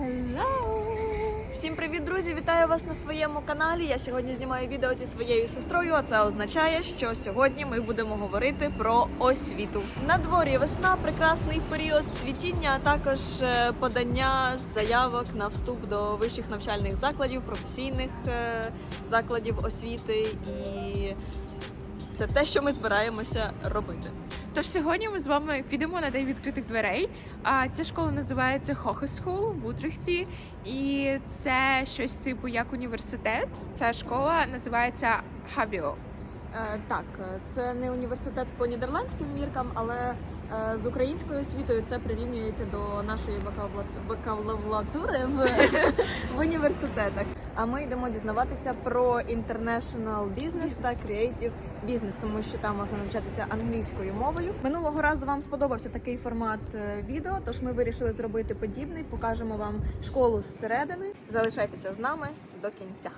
Hello! Всім привіт, друзі! Вітаю вас на своєму каналі. Я сьогодні знімаю відео зі своєю сестрою. А це означає, що сьогодні ми будемо говорити про освіту. На дворі весна, прекрасний період цвітіння, а також е, подання заявок на вступ до вищих навчальних закладів, професійних е, закладів освіти, і це те, що ми збираємося робити. Тож сьогодні ми з вами підемо на день відкритих дверей. А ця школа називається School в Утрехті, і це щось типу як університет. Ця школа називається Хабіо. Е, Так, е, це не університет по нідерландським міркам, але е, з українською освітою це прирівнюється до нашої бакалавратури в, в університетах. А ми йдемо дізнаватися про international business та creative business, тому що там можна навчатися англійською мовою. Минулого разу вам сподобався такий формат е, відео, тож ми вирішили зробити подібний. Покажемо вам школу зсередини. Залишайтеся з нами до кінця.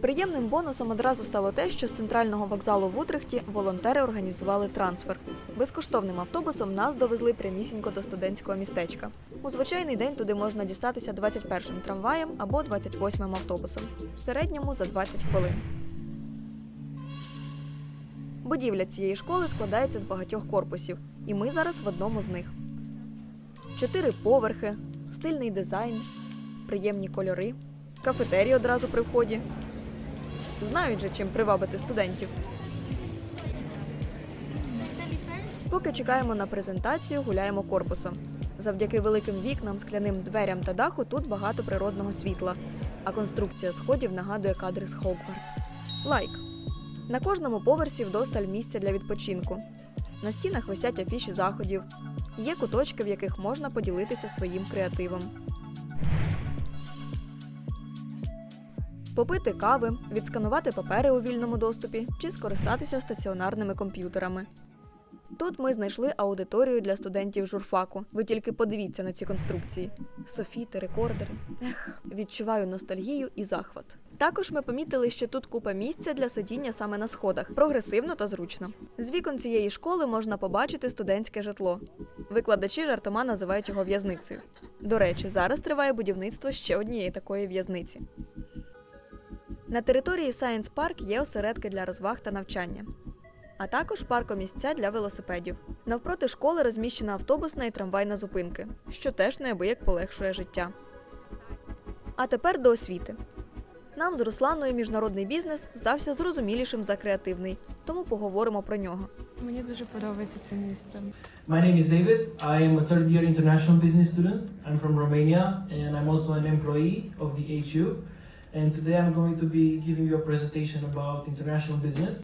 Приємним бонусом одразу стало те, що з центрального вокзалу в Утрехті волонтери організували трансфер. Безкоштовним автобусом нас довезли прямісінько до студентського містечка. У звичайний день туди можна дістатися 21-м трамваєм або 28-м автобусом, в середньому за 20 хвилин. Будівля цієї школи складається з багатьох корпусів, і ми зараз в одному з них. Чотири поверхи, стильний дизайн, приємні кольори, кафетерій одразу при вході. Знають же, чим привабити студентів. Поки чекаємо на презентацію, гуляємо корпусом. Завдяки великим вікнам, скляним дверям та даху тут багато природного світла, а конструкція сходів нагадує кадри з Хогвартс. Лайк. На кожному поверсі вдосталь місця для відпочинку. На стінах висять афіші заходів. Є куточки, в яких можна поділитися своїм креативом. Попити кави, відсканувати папери у вільному доступі чи скористатися стаціонарними комп'ютерами. Тут ми знайшли аудиторію для студентів журфаку. Ви тільки подивіться на ці конструкції: софіти, рекордери. Ех, відчуваю ностальгію і захват. Також ми помітили, що тут купа місця для сидіння саме на сходах, прогресивно та зручно. З вікон цієї школи можна побачити студентське житло. Викладачі жартома називають його в'язницею. До речі, зараз триває будівництво ще однієї такої в'язниці. На території Science Park є осередки для розваг та навчання, а також паркомісця для велосипедів. Навпроти школи розміщена автобусна і трамвайна зупинки, що теж неабияк полегшує життя. А тепер до освіти. Нам з Русланою міжнародний бізнес здався зрозумілішим за креативний, тому поговоримо про нього. Мені дуже подобається це місце. My name is David. I am a third year international business student. I'm from Romania and I'm also an employee of the HU. And today I'm going to be giving you a presentation about international business.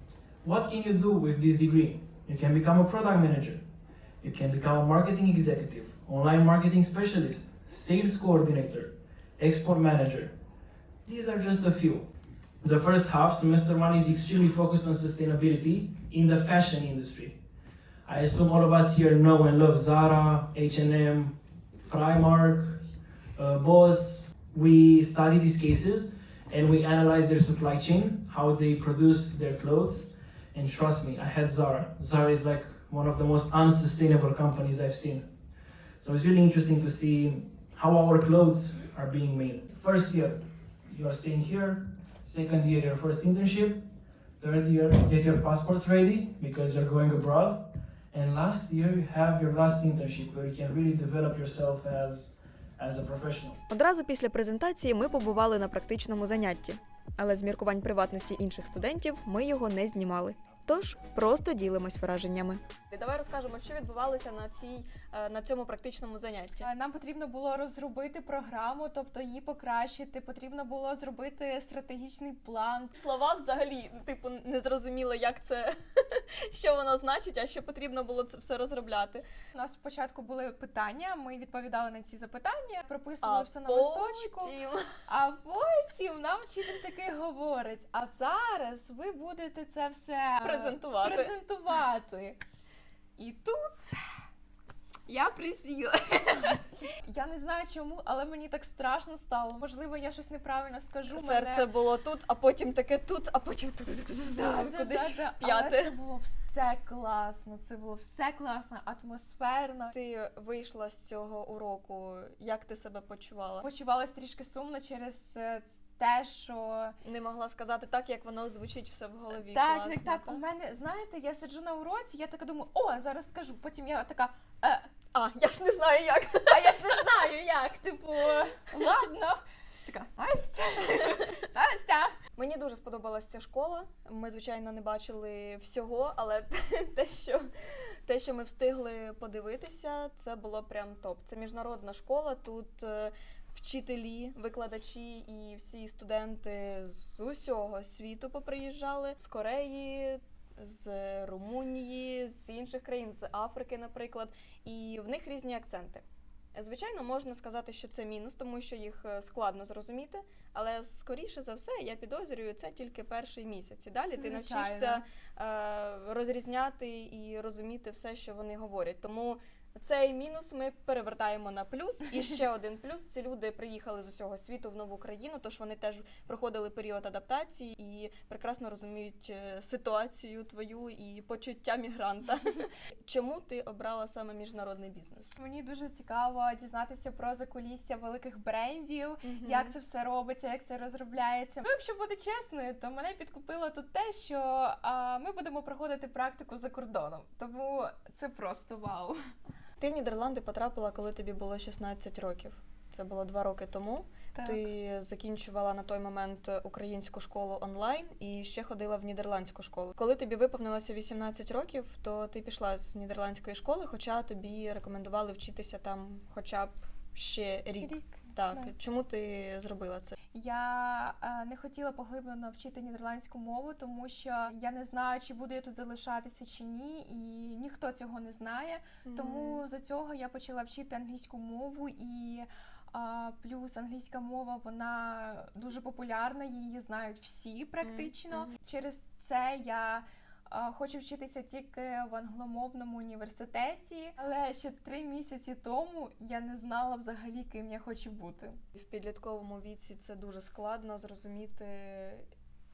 What can you do with this degree? You can become a product manager. You can become a marketing executive, online marketing specialist, sales coordinator, export manager. These are just a few. The first half, semester one, is extremely focused on sustainability in the fashion industry. I assume all of us here know and love Zara, H&M, Primark, uh, Boss. We study these cases and we analyze their supply chain, how they produce their clothes. And trust me, I had Zara. Zara is like one of the most unsustainable companies I've seen. So it's really interesting to see how our clothes are being made. First year, you are staying here. Second year, your first internship. Third year, get your passports ready because you're going abroad. And last year, you have your last internship where you can really develop yourself as as a professional. Одразу після презентації ми побували на практичному занятті, але з міркувань приватності інших студентів ми його не знімали. Тож просто ділимось враженнями. Давай розкажемо, що відбувалося на цій е, на цьому практичному занятті. Нам потрібно було розробити програму, тобто її покращити. Потрібно було зробити стратегічний план. Слова взагалі, типу, не зрозуміло, як це що воно значить, а що потрібно було це все розробляти. У нас спочатку були питання. Ми відповідали на ці запитання, прописували все на листочку. потім- А потім нам вчитель таки говорить: а зараз ви будете це все презентувати. презентувати. І тут Я присіла. Я не знаю чому, але мені так страшно стало. Можливо, я щось неправильно скажу. Серце мене... було тут, а потім таке тут, а потім тут, тут, тут, Да, да, кудись да, да. п'яте. Але це було все класно. Це було все класно, атмосферно. Ти вийшла з цього уроку. Як ти себе почувала? Почувалась трішки сумно через е, те, що Не могла сказати так, як воно звучить все в голові. так, Класно, так, так. У мене, знаєте, я сиджу на уроці, я така думаю, о, зараз скажу. Потім я така. Е, А, я ж не знаю як. а я ж не знаю, як. Типу, ладно. Така, Настя, Настя. Мені дуже сподобалася ця школа. Ми, звичайно, не бачили всього, але те, що, те, що ми встигли подивитися, це було прям топ. Це міжнародна школа. Тут е, вчителі, викладачі і всі студенти з усього світу поприїжджали з Кореї. З Румунії, з інших країн, з Африки, наприклад, і в них різні акценти. Звичайно, можна сказати, що це мінус, тому що їх е, складно зрозуміти. Але скоріше за все, я підозрюю, це тільки перший місяць. І далі ти Звичайно. навчишся е, розрізняти і розуміти все, що вони говорять. Тому цей мінус ми перевертаємо на плюс. І ще один плюс: ці люди приїхали з усього світу в нову країну, тож вони теж проходили період адаптації і прекрасно розуміють е, ситуацію твою і почуття мігранта. Чому ти обрала саме міжнародний бізнес? Мені дуже цікаво дізнатися про закулісся великих брендів. Як це все робиться, як це розробляється. Ну, якщо бути чесною, то мене підкупило тут те, що а, ми будемо проходити практику за кордоном. Тому це просто вау. Ти в Нідерланди потрапила, коли тобі було 16 років. Це було два роки тому. Ти закінчувала на той момент українську школу онлайн і ще ходила в нідерландську школу. Коли тобі виповнилося 18 років, то ти пішла з нідерландської школи, хоча тобі рекомендували вчитися там хоча б ще рік. Так, да. чому ти зробила це? Я е, не хотіла поглиблено вчити нідерландську мову, тому що я не знаю, чи буду я тут залишатися чи ні, і ніхто цього не знає. Тому за цього я почала вчити англійську мову і. А, плюс англійська мова вона дуже популярна, її знають всі практично. Мгм. Через це я хочу вчитися тільки в англомовному університеті, але ще три місяці тому я не знала взагалі, ким я хочу бути. В підлітковому віці це дуже складно зрозуміти,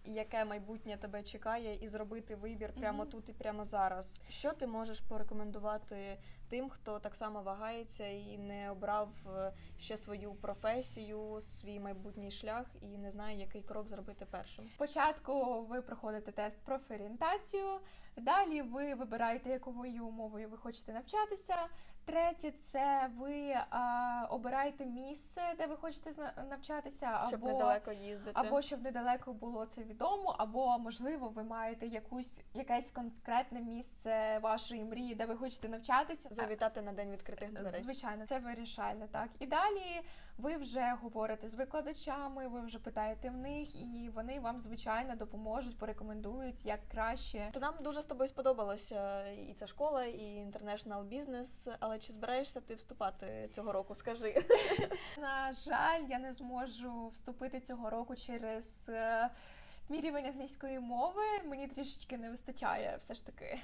яке майбутнє тебе чекає, і зробити вибір прямо Мгм. тут і прямо зараз. Що ти можеш порекомендувати тим, хто так само вагається і не обрав е, ще свою професію, свій майбутній шлях і не знає, який крок зробити першим? Спочатку ви проходите тест профорієнтацію, далі ви вибираєте, якою мовою ви хочете навчатися. Третє, це ви а, обираєте місце, де ви хочете навчатися, Щоб або, недалеко їздити. або щоб недалеко було це відомо, або можливо ви маєте якусь якесь конкретне місце вашої мрії, де ви хочете навчатися. Завітати на день відкритих дверей. Звичайно, це вирішальне, так. І далі ви вже говорите з викладачами, ви вже питаєте в них, і вони вам, звичайно, допоможуть, порекомендують як краще. То нам дуже з тобою сподобалася і ця школа, і International Business, але чи збираєшся ти вступати цього року? Скажи. На жаль, я не зможу вступити цього року через е, мій рівень англійської мови. Мені трішечки не вистачає все ж таки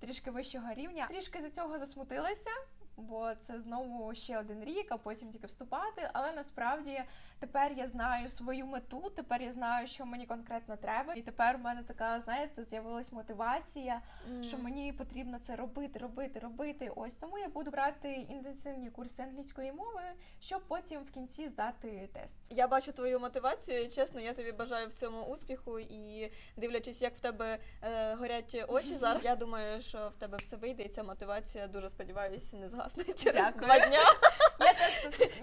трішки вищого рівня. Трішки за цього засмутилася. Бо це знову ще один рік, а потім тільки вступати. Але насправді тепер я знаю свою мету, тепер я знаю, що мені конкретно треба. І тепер в мене така, знаєте, з'явилась мотивація, що мені потрібно це робити, робити, робити. Ось тому я буду брати інтенсивні курси англійської мови, щоб потім в кінці здати тест. Я бачу твою мотивацію, і чесно, я тобі бажаю в цьому успіху. І дивлячись, як в тебе е, горять очі зараз, я думаю, що в тебе все вийде, і ця мотивація дуже сподіваюся, не згасне через Дякую. два дня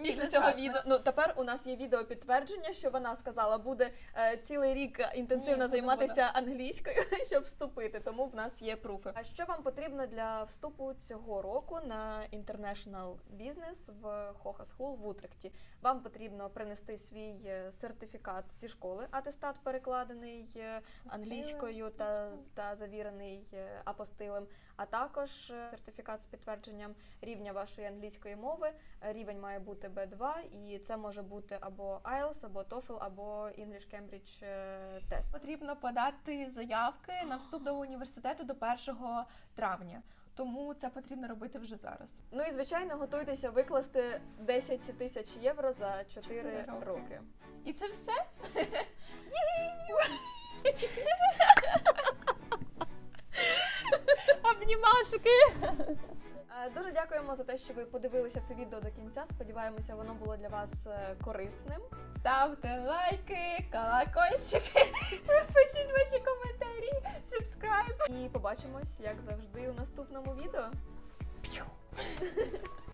після цього відео. Ну тепер у нас є відео підтвердження, що вона сказала, буде е, цілий рік інтенсивно Ні, буду, займатися англійською, щоб вступити. Тому в нас є пруфи. А що вам потрібно для вступу цього року на International Business в Хоха School в Утрехті? Вам потрібно принести свій е, сертифікат зі школи, атестат перекладений е, англійською та, та завірений е, апостилем, а також сертифікат з підтвердженням рівня вашої англійської мови. Рівень має бути B2, і це може бути або IELTS, або TOEFL, або English Cambridge е, тест. потрібно подати заявки на вступ до університету до 1 травня. Тому це потрібно робити вже зараз. Ну і звичайно, готуйтеся викласти 10 тисяч євро за 4 Чотири роки. роки. І це все. Обнімашки! Е, Дуже дякуємо за те, що ви подивилися це відео до кінця. Сподіваємося, воно було для вас е, корисним. Ставте лайки, колокольчики, пишіть ваші коментарі, субскрайб. І побачимось, як завжди, у наступному відео.